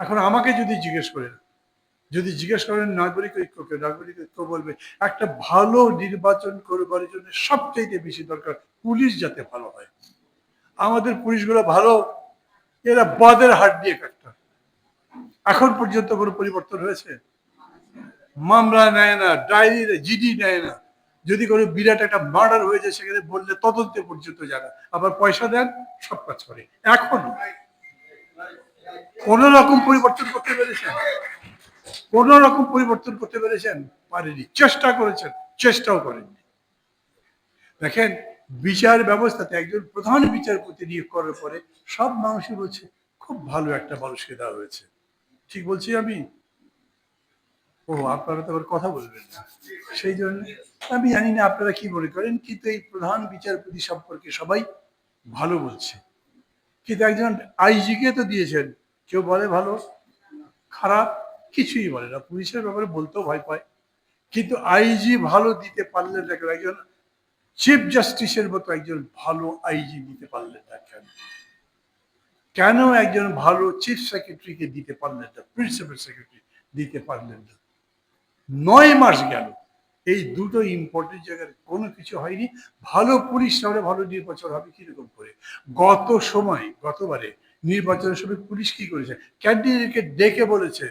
এখন আমাকে যদি জিজ্ঞেস করেন, যদি জিজ্ঞেস করেন নাগরিক ঐক্যকে নাগরিক ঐক্য বলবে, একটা ভালো নির্বাচন করবার জন্য সবচাইতে বেশি দরকার পুলিশ যাতে ভালো হয়। আমাদের পুলিশগুলো ভালো, এরা বাদের হাট দিয়ে কাটটা এখন পর্যন্ত কোনো পরিবর্তন হয়েছে? মামলা নেয় না, ডায়েরি জিডি নেয় না। যদি কোনো বিরাট একটা মার্ডার হয়েছে সেখানে বললে তদন্তে পর্যন্ত যায় আবার পয়সা দেন, সব কাজ করে। এখনও কোন রকম পরিবর্তন করতে পেরেছেন? কোন রকম পরিবর্তন করতে পেরেছেন? পারেনি। চেষ্টা করেছেন, চেষ্টাও করেননি। দেখেন, বিচার ব্যবস্থাতে একজন প্রধান বিচারপতি নিয়োগ করার পরে সব মানুষই বলছে খুব ভালো একটা মানুষকে দেওয়া হয়েছে। ঠিক বলছি আমি? ও, আপনারা তো আবার কথা বলবেন না। সেই জন্য আমি জানি না আপনারা কি মনে করেন, কিন্তু এই প্রধান বিচারপতি সম্পর্কে সবাই ভালো বলছে। কিন্তু একজন আইজিকে তো দিয়েছেন কেউ বলে ভালো, খারাপ কিছুই বলে না। পুলিশের ব্যাপারে বলতেও ভয় পায়। কিন্তু আইজি ভালো দিতে পারলেন না কেন একজন চিফ জাস্টিসের মতো একজন ভালো আইজি দিতে পারলেন না কেন? কেন একজন ভালো চিফ সেক্রেটারিকে দিতে পারলেন না? প্রিন্সিপাল সেক্রেটারি দিতে পারলেন না? নয় মাস গেল। এই দুটো ইম্পর্টেন্ট জায়গায় কোনো কিছু হয়নি। ভালো পুলিশ তাহলে ভালো নির্বাচন হবে কীরকম করে? গত সময়, গতবারে নির্বাচনের সময় পুলিশ কি করেছে? ক্যান্ডিডেটকে ডেকে বলেছে,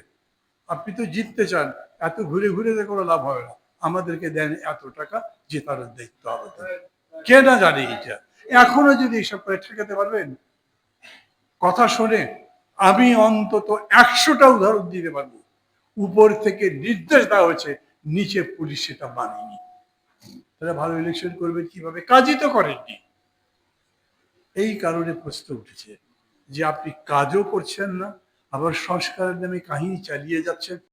আপনি তো জিততে চান, এত ঘুরে ঘুরে কোনো লাভ হবে না। আমাদেরকে দেন এত টাকা জেতানোর দায়িত্ব আমাদের। কে না জানে এটা? এখনও যদি এসব করে ঠেকাতে পারবেন? কথা শোনে আমি অন্তত একশোটা উদাহরণ দিতে পারব। উপর থেকে নির্দেশ দেওয়া হয়েছে, নিচে পুলিশ সেটা মানেনি। তারা ভালো ইলেকশন করবেন কীভাবে? কাজই তো করেননি। এই কারণে প্রশ্ন উঠেছে যে আপনি কাজও করছেন না আবার সংস্কারের নামে কাহিনী চালিয়ে যাচ্ছেন।